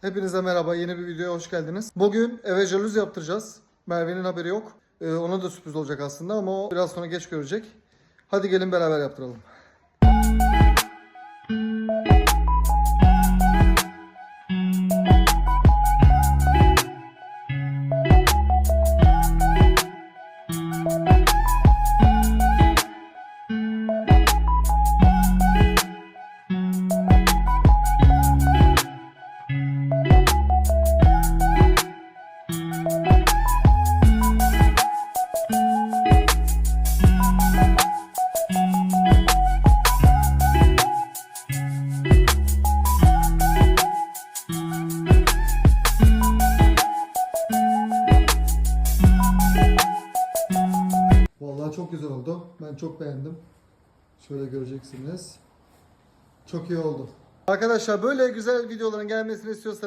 Hepinize merhaba. Yeni bir videoya hoş geldiniz. Bugün eve jalüzi yaptıracağız. Merve'nin haberi yok. Ee, ona da sürpriz olacak aslında ama o biraz sonra geç görecek. Hadi gelin beraber yaptıralım. Çok güzel oldu. Ben çok beğendim. Şöyle göreceksiniz. Çok iyi oldu. Arkadaşlar böyle güzel videoların gelmesini istiyorsanız